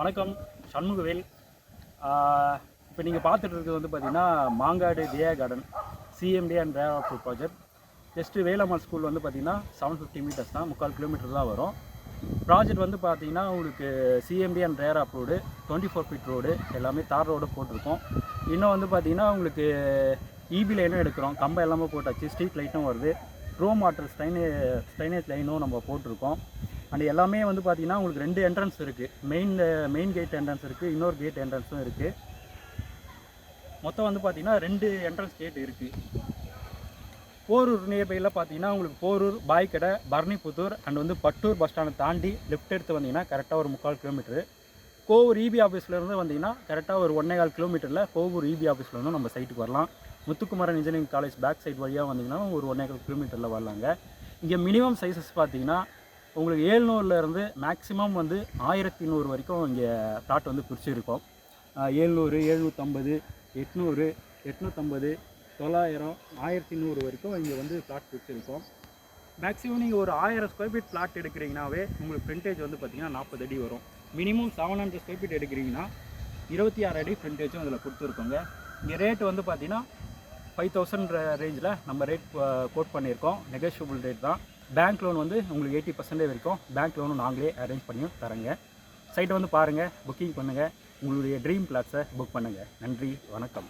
வணக்கம் சண்முகவேல். இப்போ நீங்கள் பார்த்துட்டு இருக்கிறது வந்து பார்த்தீங்கன்னா Mangadu Diya garden CMDA and RERA approved project just Velammal school வந்து பார்த்தீங்கன்னா செவன் ஃபிஃப்டி மீட்டர்ஸ் தான் முக்கால் கிலோமீட்டர் தான் வரும். ப்ராஜெக்ட் வந்து பார்த்தீங்கன்னா உங்களுக்கு CMDA and RERA road twenty four feet road எல்லாமே தார் ரோடு போட்டிருக்கோம். இன்னும் வந்து பார்த்தீங்கன்னா உங்களுக்கு இபி லைனும் எடுக்கிறோம். கம்பம் எல்லாமே போட்டாச்சு ஸ்ட்ரீட் லைட்டும் வருது. ரோம் வாட்டர் ஸ்டைனே ஸ்டைனேஜ் லைனும் நம்ம போட்டிருக்கோம். அண்ட் எல்லாமே வந்து பார்த்தீங்கன்னா உங்களுக்கு ரெண்டு என்ட்ரன்ஸ் இருக்குது மெயின் மெயின் கேட் என்ட்ரன்ஸ் இருக்குது இன்னொரு கேட் என்ட்ரன்ஸும் இருக்குது மொத்தம் வந்து பார்த்தீங்கன்னா ரெண்டு என்ட்ரன்ஸ் கேட் இருக்குது போரூர் நியர்பையில் பார்த்தீங்கன்னா உங்களுக்கு போரூர் பாய்க்கடை பரணிபுத்தூர் அண்ட் வந்து பட்டூர் பஸ் ஸ்டாண்டை தாண்டி லெஃப்ட் எடுத்து வந்தீங்கன்னா கரெக்டாக ஒரு முக்கால் கிலோமீட்டரு கோவூர் இபி ஆஃபீஸ்லேருந்து வந்தீங்கன்னா கரெக்டாக ஒரு ஒன்றே கால் கிலோமீட்டரில் கோவூர் இபி ஆஃபீஸ்லேருந்து நம்ம சைட்டுக்கு வரலாம். Muthukumaran engineering college back side வழியாக வந்தீங்கன்னா ஒரு ஒன்றே கால் கிலோமீட்டரில் வரலாங்க. இங்கே மினிமம் சைஸஸ் பார்த்தீங்கன்னா உங்களுக்கு ஏழ்நூறுலேருந்து மேக்ஸிமம் வந்து ஆயிரத்தி நூறு வரைக்கும் இங்கே ப்ளாட் வந்து பிரிச்சுருக்கோம் ஏழ்நூறு எழுநூற்றம்பது எட்நூறு எட்நூற்றம்பது தொள்ளாயிரம் ஆயிரத்தி நூறு வரைக்கும் இங்கே வந்து ப்ளாட் பிரிச்சுருக்கோம் மேக்ஸிமம் நீங்கள் ஒரு ஆயிரம் ஸ்கொயர் ஃபீட் பிளாட் எடுக்கிறீங்கனாவே உங்களுக்கு ஃப்ரண்டேஜ் வந்து பார்த்திங்கன்னா நாற்பது அடி வரும். Minimum seven hundred square feet எடுக்கிறீங்கன்னா இருபத்தி ஆறு அடி ஃப்ரண்டேஜும் அதில் கொடுத்துருக்கோங்க. இங்கே ரேட் வந்து பார்த்திங்கன்னா ஃபைவ் தௌசண்ட் ரேஞ்சில் நம்ம ரேட் கோட் பண்ணியிருக்கோம். நெகோஷியபிள் ரேட் தான். பேங்க் லோன் வந்து உங்களுக்கு எயிட்டி பர்சன்டேஜ் வரைக்கும் பேங்க் லோனும் நாங்களே அரேஞ்ச் பண்ணியும் தரேங்க சைட்டை வந்து பாருங்கள் புக்கிங் பண்ணுங்கள் உங்களுடைய ட்ரீம் பிளாட்ஸை புக் பண்ணுங்கள் நன்றி வணக்கம்.